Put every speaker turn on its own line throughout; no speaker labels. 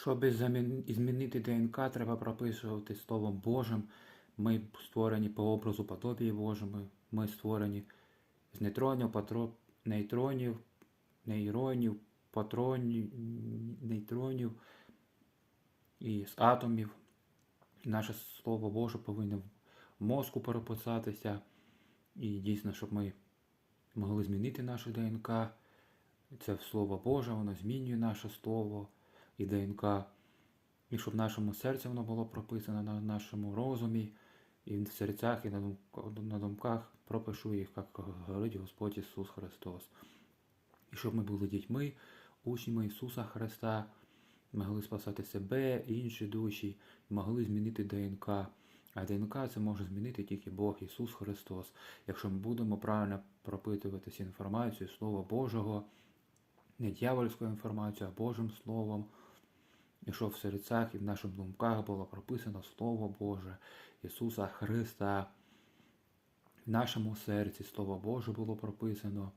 Щоб змінити ДНК, треба прописувати Словом Божим. Ми створені по образу подобії Божому. Ми створені з нейтронів, патро... нейтронів, нейронів, патронів, нейтронів і з атомів. Наше Слово Боже повинно в мозку переписатися. І дійсно, щоб ми могли змінити наше ДНК. Це Слово Боже, воно змінює наше слово і ДНК. І щоб в нашому серці воно було прописано на нашому розумі, і в серцях, і на дум- на думках пропишу їх, як говорить Господь Ісус Христос. І щоб ми були дітьми, учнями Ісуса Христа, могли спасати себе, інші душі, могли змінити ДНК. А ДНК це може змінити тільки Бог Ісус Христос. Якщо ми будемо правильно пропитуватися інформацією Слова Божого, не дьявольською інформацією, а Божим Словом. І щоб в серцях і в наших думках було прописано Слово Боже Ісуса Христа. В нашому серці Слово Боже було прописано,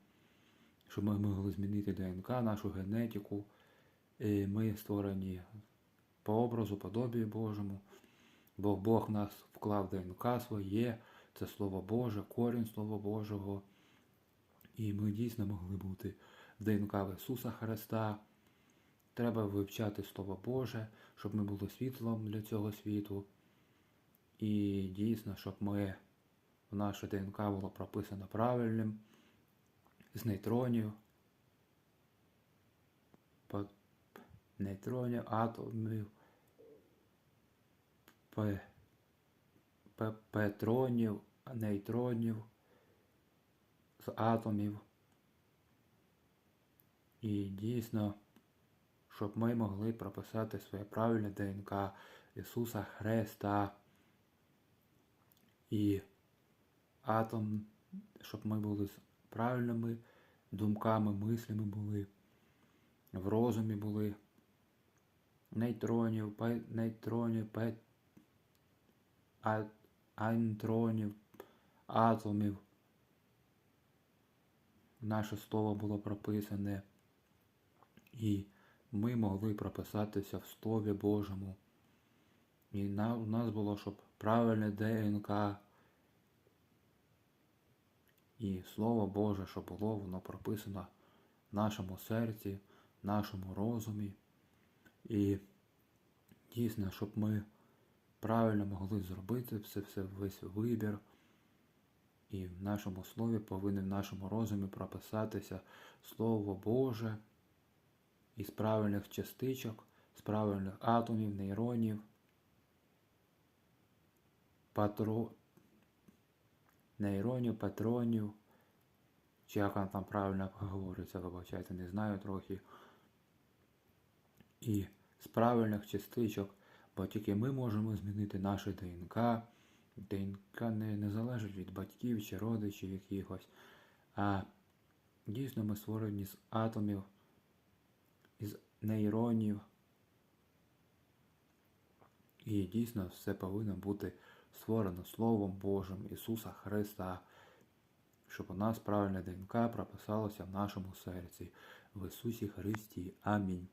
щоб ми могли змінити ДНК, нашу генетику. І ми створені по образу, подобію Божому. Бо Бог нас вклав ДНК своє, це Слово Боже, корінь Слова Божого. І ми дійсно могли бути в ДНК в Ісуса Христа. Треба вивчати Слово Боже, щоб ми були світлом для цього світу. І дійсно, щоб ми в наше ДНК було прописано правильним, з нейтронів, нейтронів, атомів, петронів, нейтронів, з атомів. І дійсно, щоб ми могли прописати своє правильне ДНК Ісуса Христа і атом, щоб ми були з правильними думками, мислями були, в розумі були нейтронів, пе- нейтронів, пе- а- антронів, атомів. Наше слово було прописане, і ми могли прописатися в Слові Божому. І на, у нас було, щоб правильне ДНК і Слово Боже, щоб було воно прописано в нашому серці, в нашому розумі. І дійсно, щоб ми правильно могли зробити все, все весь вибір. І в нашому слові повинен в нашому розумі прописатися Слово Боже із правильних частичок, з правильних атомів, нейронів, патро... нейронів, патронів, чи як воно там правильно говориться, вибачайте, не знаю трохи. І з правильних частичок, бо тільки ми можемо змінити наше ДНК. ДНК не, не залежить від батьків чи родичів якихось, а дійсно ми створені з атомів, із нейронів. І дійсно все повинно бути створено Словом Божим Ісуса Христа, щоб у нас правильне ДНК прописалося в нашому серці, в Ісусі Христі. Амінь.